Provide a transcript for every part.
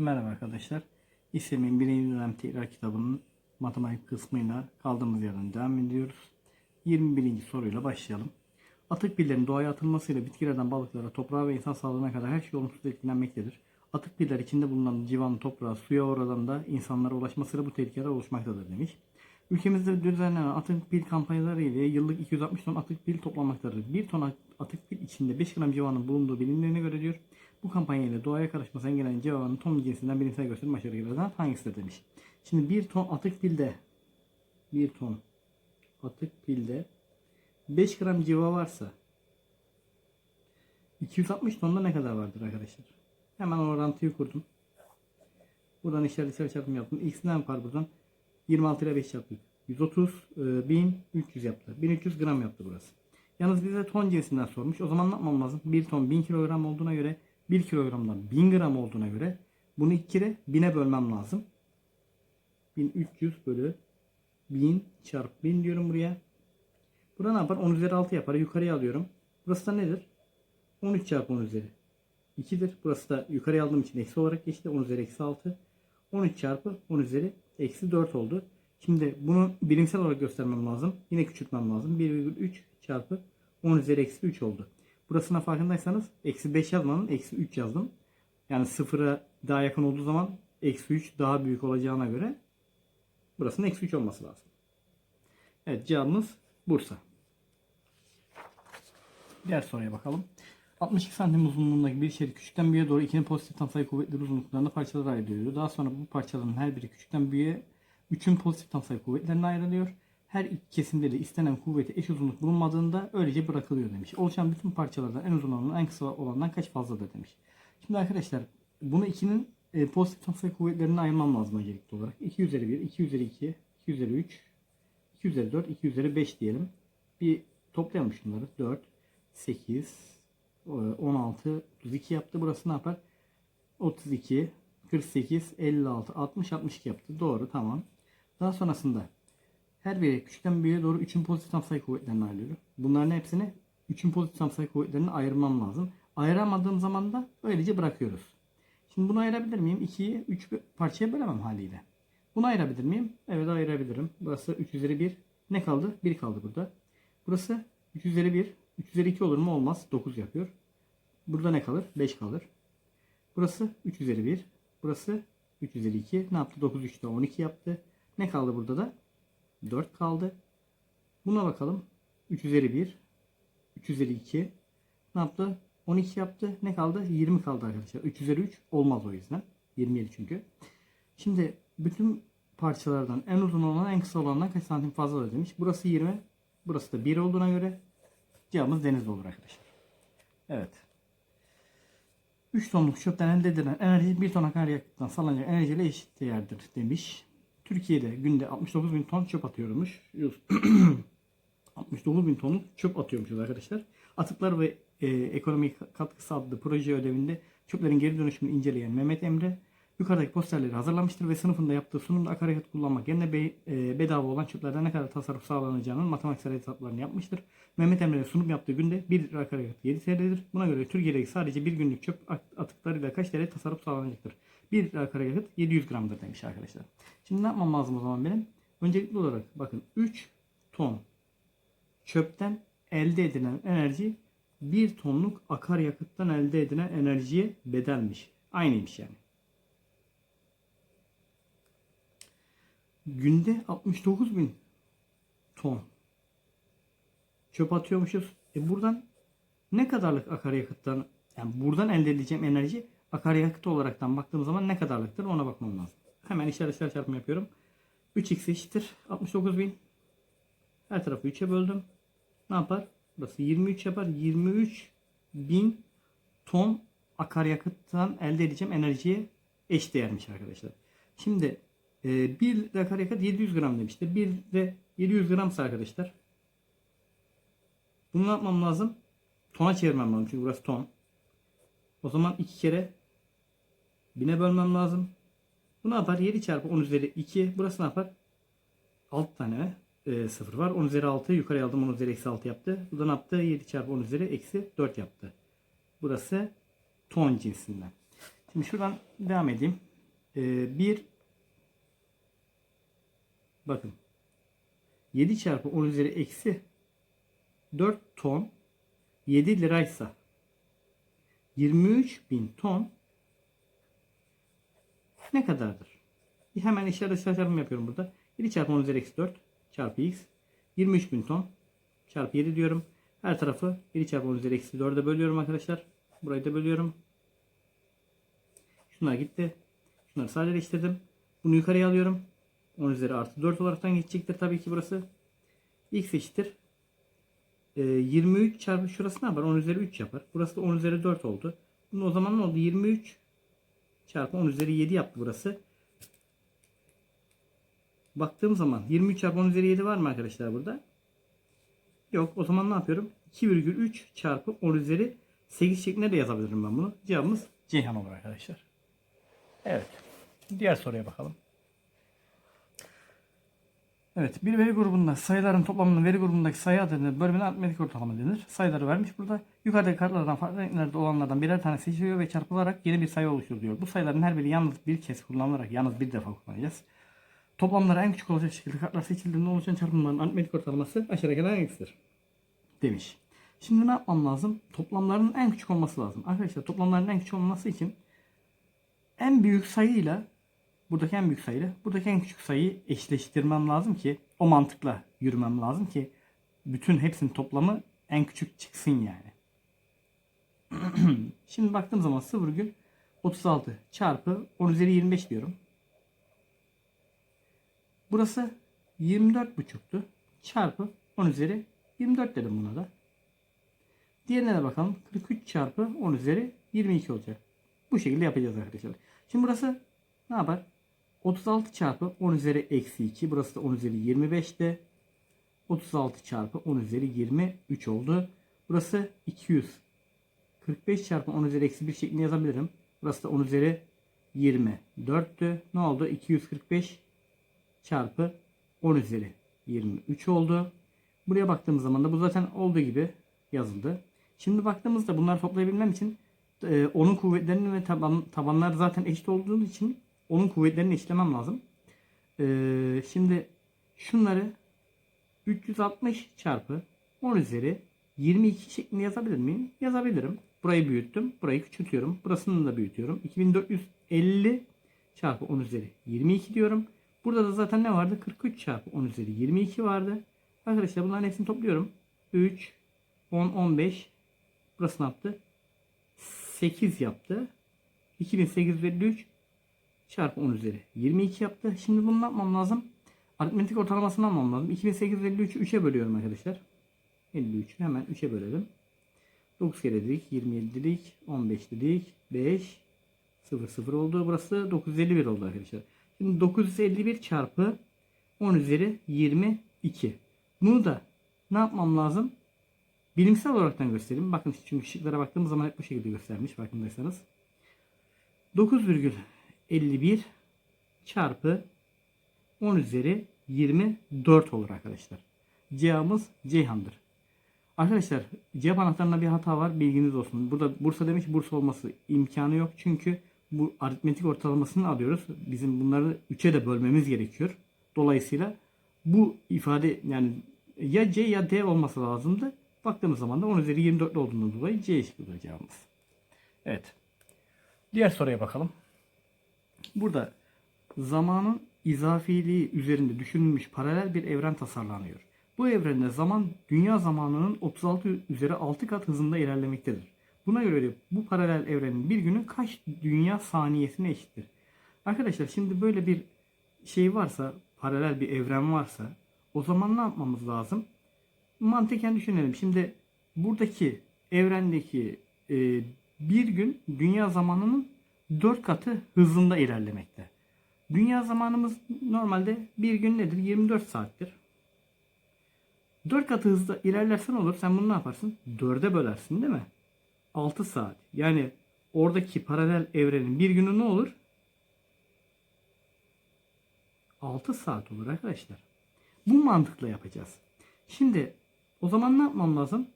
Merhaba arkadaşlar. İSEM'in birinci dönem tekrar kitabının matematik kısmıyla kaldığımız yerden devam ediyoruz. 21. soruyla başlayalım. Atık pillerin doğaya atılmasıyla bitkilerden balıklara, toprağa ve insan sağlığına kadar her şey olumsuz etkilenmektedir. Atık piller içinde bulunan civanlı toprağa, suya oradan da insanlara ulaşmasıyla bu tehlikeler oluşmaktadır demiş. Ülkemizde düzenlenen atık pil kampanyaları ile yıllık 260 ton atık pil toplanmaktadır. 1 ton atık pil içinde 5 gram civanın bulunduğu bilindiğine göre diyor. Bu kampanya ile doğaya karışması engellenen civanın ton cinsinden bilimsel gösterim başarılarından hangisidir demiş. Şimdi 1 ton atık pilde 1 ton atık pilde 5 gram civa varsa 260 tonda ne kadar vardır arkadaşlar? Hemen orantıyı kurdum. Buradan işaret işaret çarpım yaptım. X ne yapar buradan? 26 ile 5 çarptık. 130 e, 1300 yaptı. 1300 gram yaptı burası. Yalnız bize ton cinsinden sormuş. O zaman ne yapmam lazım? 1 ton 1000 kilogram olduğuna göre 1 kilogramdan 1000 gram olduğuna göre bunu 2 kere 1000'e bölmem lazım. 1300 bölü 1000 çarpı 1000 diyorum buraya. Burada ne yapar? 10 üzeri 6 yapar. Yukarıya alıyorum. Burası da nedir? 13 çarpı 10 üzeri 2'dir. Burası da yukarıya aldığım için eksi olarak geçti. 10 üzeri eksi 6. 13 çarpı 10 üzeri eksi 4 oldu. Şimdi bunu bilimsel olarak göstermem lazım. Yine küçültmem lazım. 1,3 çarpı 10 üzeri eksi 3 oldu. Burasına farkındaysanız eksi 5 yazmanın eksi 3 yazdım. Yani sıfıra daha yakın olduğu zaman eksi 3 daha büyük olacağına göre burasının eksi 3 olması lazım. Evet cevabımız Bursa. Diğer soruya bakalım. 62 santim uzunluğundaki bir şerit küçükten büyüğe doğru ikinin pozitif tam sayı kuvvetleri uzunluklarında parçalara ayrılıyor. Daha sonra bu parçaların her biri küçükten büyüğe 3'ün pozitif tam sayı kuvvetlerine ayrılıyor. Her iki kesimde de istenen kuvveti eş uzunluk bulunmadığında öylece bırakılıyor demiş. Oluşan bütün parçalardan en uzun olanın en kısa olandan kaç fazladır demiş. Şimdi arkadaşlar bunu 2'nin e, pozitif tam sayı kuvvetlerine ayırmam lazım öncelikli olarak. 2 üzeri 1, 2 üzeri 2, 2 üzeri 3, 2 üzeri 4, 2 üzeri 5 diyelim. Bir toplayalım şunları. 4, 8, 16, 32 yaptı. Burası ne yapar? 32, 48, 56, 60, 62 yaptı. Doğru tamam. Daha sonrasında her biri küçükten büyüğe doğru 3'ün pozitif tam sayı kuvvetlerini ayırıyorum. Bunların hepsini 3'ün pozitif tam sayı kuvvetlerini ayırmam lazım. Ayıramadığım zaman da öylece bırakıyoruz. Şimdi bunu ayırabilir miyim? 2'yi 3 parçaya bölemem haliyle. Bunu ayırabilir miyim? Evet ayırabilirim. Burası 3 üzeri 1. Ne kaldı? 1 kaldı burada. Burası 3 üzeri 1. 3 üzeri 2 olur mu? Olmaz. 9 yapıyor. Burada ne kalır? 5 kalır. Burası 3 üzeri 1. Burası 3 üzeri 2. Ne yaptı? 9 3'te 12 yaptı. Ne kaldı burada da? 4 kaldı. Buna bakalım. 3 üzeri 1. 3 üzeri 2. Ne yaptı? 12 yaptı. Ne kaldı? 20 kaldı arkadaşlar. 3 üzeri 3 olmaz o yüzden. 27 çünkü. Şimdi bütün parçalardan en uzun olan en kısa olandan kaç santim fazla demiş. Burası 20. Burası da 1 olduğuna göre cevabımız denizli olur arkadaşlar. Evet. 3 tonluk çöpten elde edilen enerji 1 ton akaryakıttan salınacak enerjiyle eşit değerdir demiş. Türkiye'de günde 69 bin ton çöp atıyormuş. 69 bin tonluk çöp atıyormuşuz arkadaşlar. Atıklar ve e, ekonomi katkısı adlı proje ödevinde çöplerin geri dönüşümünü inceleyen Mehmet Emre yukarıdaki posterleri hazırlamıştır ve sınıfında yaptığı sunumda akaryakıt kullanmak yerine be, e, bedava olan çöplerden ne kadar tasarruf sağlanacağının matematiksel hesaplarını yapmıştır. Mehmet Emre sunum yaptığı günde 1 litre akaryakıt 7 TL'dir. Buna göre Türkiye'deki sadece bir günlük çöp atıklarıyla kaç TL tasarruf sağlanacaktır? 1 litre akaryakıt 700 gramdır demiş arkadaşlar. Şimdi ne yapmam lazım o zaman benim? Öncelikli olarak bakın 3 ton çöpten elde edilen enerji 1 tonluk akaryakıttan elde edilen enerjiye bedelmiş. Aynıymış yani. Günde 69 bin ton çöp atıyormuşuz. E buradan ne kadarlık akaryakıttan yani buradan elde edeceğim enerji akaryakıt olaraktan baktığım zaman ne kadarlıktır ona bakmam lazım. Hemen işaret işaret çarpımı yapıyorum. 3x eşittir 69 bin. Her tarafı 3'e böldüm. Ne yapar? Burası 23 yapar. 23 bin ton akaryakıttan elde edeceğim enerjiye eş değermiş arkadaşlar. Şimdi e, 1 akaryakıt 700 gram demiştir. 1 de 700 gramsa arkadaşlar. Bunu ne yapmam lazım? Tona çevirmem lazım. Çünkü burası ton. O zaman 2 kere 1000'e bölmem lazım. Bu ne yapar? 7 çarpı 10 üzeri 2. Burası ne yapar? 6 tane e, 0 var. 10 üzeri 6 yukarıya aldım 10 üzeri eksi 6 yaptı. Bu da ne yaptı? 7 çarpı 10 üzeri eksi 4 yaptı. Burası ton cinsinden. Şimdi şuradan devam edeyim. e, bir bakın 7 çarpı 10 üzeri eksi 4 ton 7 liraysa 23 bin ton ne kadardır? Bir hemen işler dışarı yapıyorum burada. 7 çarpı 10 üzeri eksi 4 çarpı x 23 bin ton çarpı 7 diyorum. Her tarafı 7 çarpı 10 üzeri eksi 4'e bölüyorum arkadaşlar. Burayı da bölüyorum. Şunlar gitti. Şunları sadeleştirdim. Bunu yukarıya alıyorum. 10 üzeri artı 4 olaraktan geçecektir tabii ki burası. X eşittir. Ee, 23 çarpı şurası ne yapar? 10 üzeri 3 yapar. Burası da 10 üzeri 4 oldu. Bunun o zaman ne oldu? 23 çarpı 10 üzeri 7 yaptı burası. Baktığım zaman 23 çarpı 10 üzeri 7 var mı arkadaşlar burada? Yok. O zaman ne yapıyorum? 2,3 çarpı 10 üzeri 8 şeklinde de yazabilirim ben bunu. Cevabımız Ceyhan olur arkadaşlar. Evet. Diğer soruya bakalım. Evet, bir veri grubunda sayıların toplamının veri grubundaki sayı adedine bölümüne aritmetik ortalama denir. Sayıları vermiş burada. Yukarıdaki kartlardan farklı renklerde olanlardan birer tane seçiliyor ve çarpılarak yeni bir sayı oluşturuluyor. Bu sayıların her biri yalnız bir kez kullanılarak yalnız bir defa kullanacağız. Toplamları en küçük olacak şekilde kartlar seçildiğinde oluşan çarpımların aritmetik ortalaması aşağıdakilerden hangisidir? Demiş. Şimdi ne yapmam lazım? Toplamların en küçük olması lazım. Arkadaşlar toplamların en küçük olması için en büyük sayıyla buradaki en büyük sayıyla buradaki en küçük sayıyı eşleştirmem lazım ki o mantıkla yürümem lazım ki bütün hepsinin toplamı en küçük çıksın yani. Şimdi baktığım zaman 0,36 çarpı 10 üzeri 25 diyorum. Burası 24,5'tu. Çarpı 10 üzeri 24 dedim buna da. Diğerine de bakalım. 43 çarpı 10 üzeri 22 olacak. Bu şekilde yapacağız arkadaşlar. Şimdi burası ne yapar? 36 çarpı 10 üzeri eksi 2. Burası da 10 üzeri 25'ti. 36 çarpı 10 üzeri 23 oldu. Burası 245 çarpı 10 üzeri eksi 1 şeklinde yazabilirim. Burası da 10 üzeri 24'tü. Ne oldu? 245 çarpı 10 üzeri 23 oldu. Buraya baktığımız zaman da bu zaten olduğu gibi yazıldı. Şimdi baktığımızda bunları toplayabilmem için e, onun kuvvetlerini ve taban, tabanlar zaten eşit olduğu için onun kuvvetlerini eşitlemem lazım. E, şimdi şunları 360 çarpı 10 üzeri 22 şeklinde yazabilir miyim? Yazabilirim. Burayı büyüttüm. Burayı küçültüyorum. Burasını da büyütüyorum. 2450 çarpı 10 üzeri 22 diyorum. Burada da zaten ne vardı? 43 çarpı 10 üzeri 22 vardı. Arkadaşlar bunların hepsini topluyorum. 3, 10, 15. Burası ne yaptı? 8 yaptı. 2853 çarpı 10 üzeri 22 yaptı. Şimdi bunu ne yapmam lazım? Aritmetik ortalamasını almam lazım. 2853'ü 3'e bölüyorum arkadaşlar. 53'ü hemen 3'e bölelim. 9 kere dedik. 27 dedik. 15 dedik. 5 0 0 oldu. Burası 951 oldu arkadaşlar. Şimdi 951 çarpı 10 üzeri 22. Bunu da ne yapmam lazım? Bilimsel olaraktan göstereyim. Bakın çünkü şıklara baktığımız zaman hep bu şekilde göstermiş farkındaysanız. 9,51 çarpı 10 üzeri 24 olur arkadaşlar. Cevabımız Ceyhan'dır. Arkadaşlar cevap anahtarında bir hata var. Bilginiz olsun. Burada Bursa demiş Bursa olması imkanı yok. Çünkü bu aritmetik ortalamasını alıyoruz. Bizim bunları 3'e de bölmemiz gerekiyor. Dolayısıyla bu ifade yani ya C ya D olması lazımdı. Baktığımız zaman da 10 üzeri 24 olduğundan dolayı C şıkkıdır cevabımız. Evet. Diğer soruya bakalım. Burada zamanın izafiliği üzerinde düşünülmüş paralel bir evren tasarlanıyor. Bu evrende zaman dünya zamanının 36 üzeri 6 kat hızında ilerlemektedir. Buna göre bu paralel evrenin bir günü kaç dünya saniyesine eşittir? Arkadaşlar şimdi böyle bir şey varsa, paralel bir evren varsa o zaman ne yapmamız lazım? Mantıken düşünelim. Şimdi buradaki evrendeki e, bir gün dünya zamanının 4 katı hızında ilerlemekte. Dünya zamanımız normalde bir gün nedir? 24 saattir. 4 katı hızda ilerlersen olur. Sen bunu ne yaparsın? 4'e bölersin değil mi? 6 saat. Yani oradaki paralel evrenin bir günü ne olur? 6 saat olur arkadaşlar. Bu mantıkla yapacağız. Şimdi o zaman ne yapmam lazım?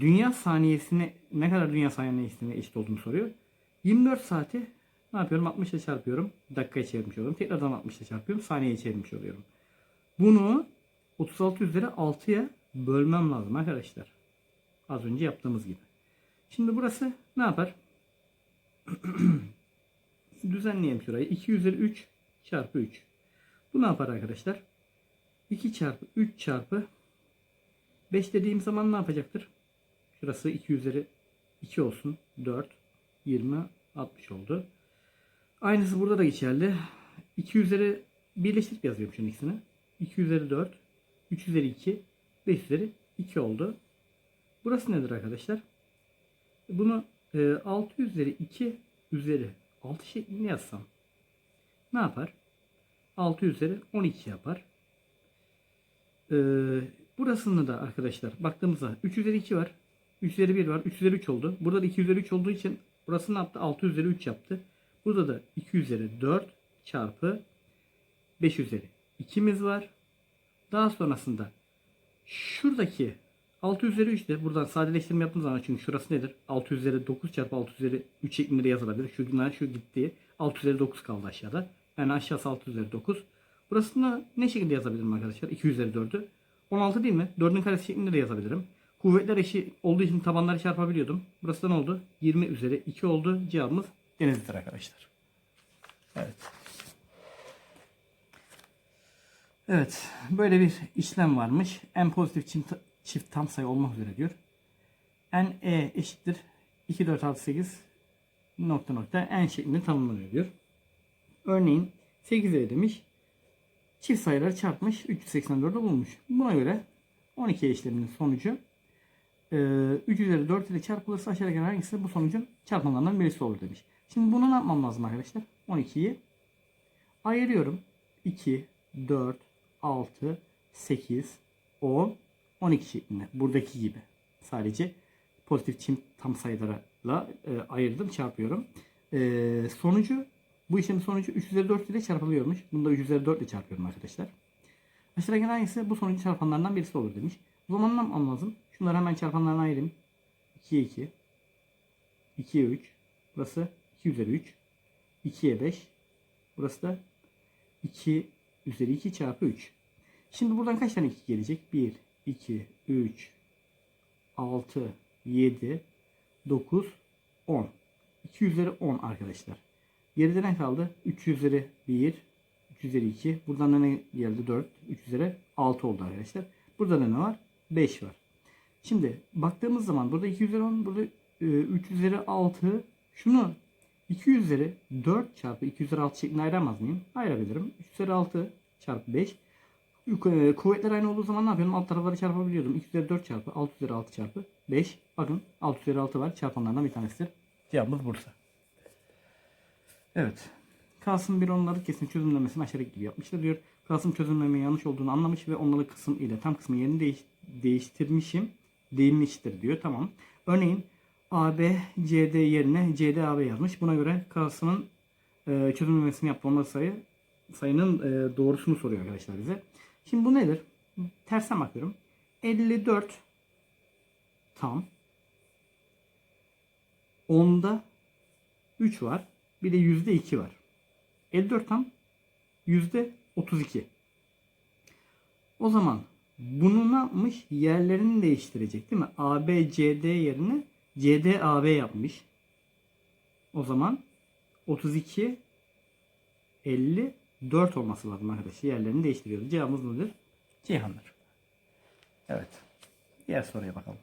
Dünya saniyesine ne kadar dünya saniyesine eşit olduğunu soruyor. 24 saati Ne yapıyorum? 60 ile çarpıyorum. Dakikaya çevirmiş oluyorum. Tekrardan 60 ile çarpıyorum. Saniyeye çevirmiş oluyorum. Bunu 36 üzeri 6'ya bölmem lazım arkadaşlar. Az önce yaptığımız gibi. Şimdi burası ne yapar? Düzenleyelim şurayı. 2 üzeri 3 çarpı 3. Bu ne yapar arkadaşlar? 2 çarpı 3 çarpı 5 dediğim zaman ne yapacaktır? Şurası 2 üzeri 2 olsun. 4, 20, 60 oldu. Aynısı burada da geçerli. 2 üzeri birleştirip yazıyorum şunun ikisini. 2 üzeri 4, 3 üzeri 2, 5 üzeri 2 oldu. Burası nedir arkadaşlar? Bunu e, 6 üzeri 2 üzeri 6 şeklinde yazsam ne yapar? 6 üzeri 12 yapar. Ee, burasında da arkadaşlar baktığımızda 3 üzeri 2 var. 3 üzeri 1 var. 3 üzeri 3 oldu. Burada da 2 üzeri 3 olduğu için burası ne yaptı? 6 üzeri 3 yaptı. Burada da 2 üzeri 4 çarpı 5 üzeri 2'miz var. Daha sonrasında şuradaki 6 üzeri 3 de buradan sadeleştirme yaptığımız zaman çünkü şurası nedir? 6 üzeri 9 çarpı 6 üzeri 3 şeklinde de yazılabilir. Şu günler şu gitti. 6 üzeri 9 kaldı aşağıda. Yani aşağısı 6 üzeri 9. Burasını ne şekilde yazabilirim arkadaşlar? 2 üzeri 4'ü. 16 değil mi? 4'ün karesi şeklinde de yazabilirim. Kuvvetler eşi olduğu için tabanları çarpabiliyordum. Burası da ne oldu? 20 üzeri 2 oldu. Cevabımız denizlidir arkadaşlar. Evet. Evet. Böyle bir işlem varmış. En pozitif çift, çift tam sayı olmak üzere diyor. n e eşittir 2 4 6 8 nokta nokta n şeklinde tanımlanıyor diyor. Örneğin 8'e demiş. Çift sayıları çarpmış 384'ü bulmuş. Buna göre 12 işleminin sonucu e, 3 üzeri 4 ile çarpılırsa aşağıdaki hangisi bu sonucun çarpanlarından birisi olur demiş. Şimdi bunu ne yapmam lazım arkadaşlar? 12'yi ayırıyorum. 2, 4, 6, 8, 10, 12 şeklinde. Buradaki gibi. Sadece pozitif çift tam sayılarla e, ayırdım çarpıyorum. E, sonucu bu işlemin sonucu 3 üzeri 4 ile çarpılıyormuş. Bunu da 3 üzeri 4 ile çarpıyorum arkadaşlar. Aşağıdaki hangisi bu sonucu çarpanlarından birisi olur demiş. O zaman ne yapmam lazım? Şunları hemen çarpanlarına ayırayım. 2'ye 2. 2'ye 3. Burası 2 üzeri 3. 2'ye 5. Burası da 2 üzeri 2 çarpı 3. Şimdi buradan kaç tane 2 gelecek? 1, 2, 3, 6, 7, 9, 10. 2 üzeri 10 arkadaşlar. Geride ne kaldı? 3 üzeri 1, 3 üzeri 2. Buradan da ne geldi? 4. 3 üzeri 6 oldu arkadaşlar. Burada da ne var? 5 var. Şimdi baktığımız zaman burada 2 üzeri 10, burada e, 3 üzeri 6. Şunu 2 üzeri 4 çarpı 2 üzeri 6 şeklinde ayıramaz mıyım? Ayırabilirim. 3 üzeri 6 çarpı 5. Yuk- e, Kuvvetler aynı olduğu zaman ne yapıyorum? Alt tarafları çarpabiliyordum. 2 üzeri 4 çarpı 6 üzeri 6 çarpı 5. Bakın 6 üzeri 6 var. Çarpanlardan bir tanesidir. Cevabımız Bursa. Evet. Kasım bir onları kesin çözümlemesini aşağıdaki gibi yapmıştır diyor. Kasım çözümlemeyi yanlış olduğunu anlamış ve onları kısım ile tam kısmı yerini değiş, değiştirmişim. Değinmiştir diyor. Tamam. Örneğin AB CD yerine CD AB yazmış. Buna göre Kasım'ın e, çözümlemesini. Onları sayı sayının e, doğrusunu soruyor arkadaşlar bize. Şimdi bu nedir? Tersten bakıyorum. 54 tam 10'da 3 var. Bir de yüzde 2 var. 54 tam yüzde 32. O zaman bunu ne yapmış? Yerlerini değiştirecek değil mi? AB CD yerine CD AB yapmış. O zaman 32 54 olması lazım arkadaşlar. Yerlerini değiştiriyoruz. Cevabımız nedir? Ceyhan'dır. Evet. Diğer soruya bakalım.